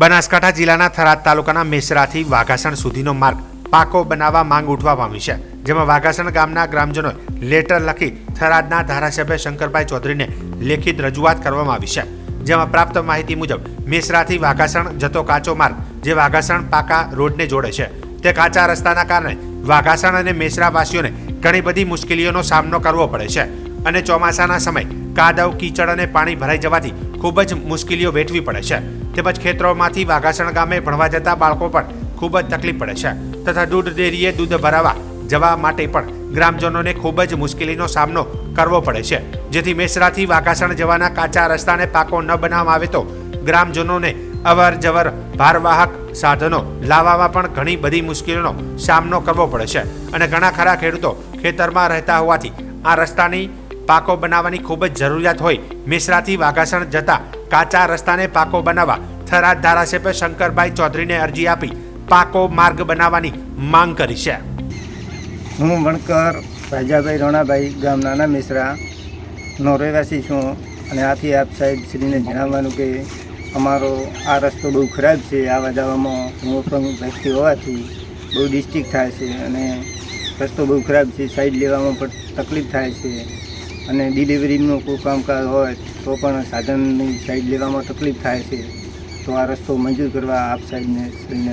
બનાસકાંઠા જિલ્લાના થરાદ તાલુકાના મેસરાથી વાઘાસણ સુધીનો માર્ગ પાકો બનાવવા માંગ ઉઠવા પામી છે, જેમાં વાઘાસણ ગામના ગ્રામજનોએ લેટર લખી થરાદના ધારાસભ્ય શંકરભાઈ ચૌધરીને લેખિત રજૂઆત કરવામાં આવી છે, જેમાં પ્રાપ્ત માહિતી મુજબ મેસરાથી વાઘાસણ જતો કાચો માર્ગ, જે વાઘાસણ પાકા રોડને જોડે છે, તે કાચા રસ્તાના કારણે વાઘાસણ અને મેસરાવાસીઓને ઘણી બધી મુશ્કેલીઓનો સામનો કરવો પડે છે અને ચોમાસાના સમય કાદવ, કીચડ અને પાણી ભરાઈ જવાથી ખૂબ જ મુશ્કેલીઓ વેઠવી પડે છે. તેમજ ખેતરોમાંથી વાઘાસણ ગામે ભણવા જતા બાળકો પણ ખૂબ જ તકલીફ પડે છે તથા દૂધ ડેરીએ દૂધ ભરાવા જવા માટે પણ ગ્રામજનોને ખૂબ જ મુશ્કેલીનો સામનો કરવો પડે છે. જેથી મેસરાથી વાઘાસણ જવાના કાચા રસ્તાને પાકો ન બનાવવામાં આવે તો ગ્રામજનોને અવર જવર ભારવાહક સાધનો લાવવામાં પણ ઘણી બધી મુશ્કેલીનો સામનો કરવો પડે છે અને ઘણા ખરા ખેડૂતો ખેતરમાં રહેતા હોવાથી આ રસ્તાની પાકો બનાવવાની ખૂબ જ જરૂરિયાત હોય મિશ્રાથી વાઘાસણ જતા કાચા રસ્તાને પાકો બનાવવા થરાદ ધારાસભ્ય શંકરભાઈ ચૌધરીને અરજી આપી પાકો માર્ગ બનાવવાની માંગ કરી છે. હું વણકર રાજાભાઈ રોણાભાઈ ગામ નાના મિશ્રા નો રહેવાસી છું અને આથી આપ સાહેબ શ્રીને જણાવવાનું કે અમારો આ રસ્તો બહુ ખરાબ છે, આવા જવામાં હું પણ વ્યક્તિ હોવાથી બહુ ડિસ્ટ્રિક્ટ થાય છે અને રસ્તો બહુ ખરાબ છે સાઈડ લેવામાં પણ તકલીફ થાય છે. અને ડિલિવરીનું કોઈ કામકાજ હોય, તો પણ સાધનની સાઈડ લેવામાં તકલીફ થાય છે. તો આ રસ્તો મંજૂર કરવા આપ સાહેબને, શ્રીને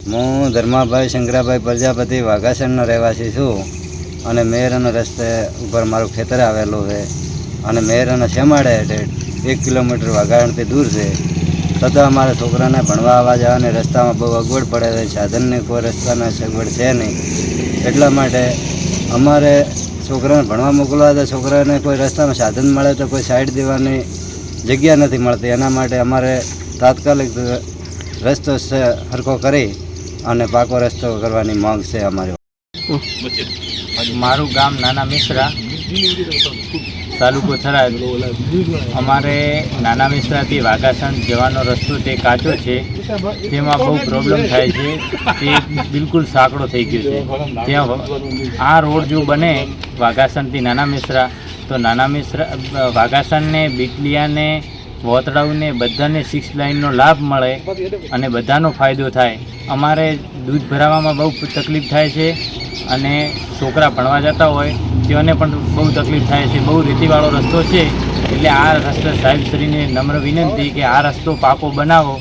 હું ધર્માભાઈ શંકરાભાઈ પ્રજાપતિ વાઘાસણનો રહેવાસી છું અને મેરનો રસ્તે ઉપર મારું ખેતર આવેલું છે અને મેરનો શેમાડે હેઠળ એક કિલોમીટર વાઘાસણથી દૂર છે. છતાં અમારા છોકરાને ભણવા આવવા જવાની રસ્તામાં બહુ અગવડ પડે છે સાધનની કોઈ રસ્તાના સગવડ છે નહીં. એટલા માટે અમારે છોકરાને ભણવા મોકલવા તો છોકરાને કોઈ રસ્તામાં સાધન મળે તો કોઈ સાઈડ દેવાની જગ્યા નથી મળતી. એના માટે અમારે તાત્કાલિક રસ્તો છે હરખો કરી અને પાકો રસ્તો કરવાની માંગ છે અમારી. મારું ગામ નાના મિશ્રા. તાલુકો થરાદ. અમારે નાના મિશ્રાથી વાઘાસણ જવાનો રસ્તો તે કાચો છે. તેમાં બહુ પ્રોબ્લેમ થાય છે. તે બિલકુલ સાંકડો થઈ ગયો છે. ત્યાં આ રોડ જો બને વાઘાસણથી નાના મિશ્રા, તો નાના મિશ્રા વાઘાસણને, બીટલિયાને વોતડાઉને બધાને સિક્સ લાઇનનો લાભ મળે અને બધાનો ફાયદો થાય. અમારે દૂધ ભરાવામાં બહુ તકલીફ થાય છે અને છોકરા ભણવા જતા હોય તેઓને પણ બહુ તકલીફ થાય છે. બહુ રેતીવાળો રસ્તો છે. એટલે આ રસ્તો સાહેબશ્રીને નમ્ર વિનંતી કે આ રસ્તો પાકો બનાવો.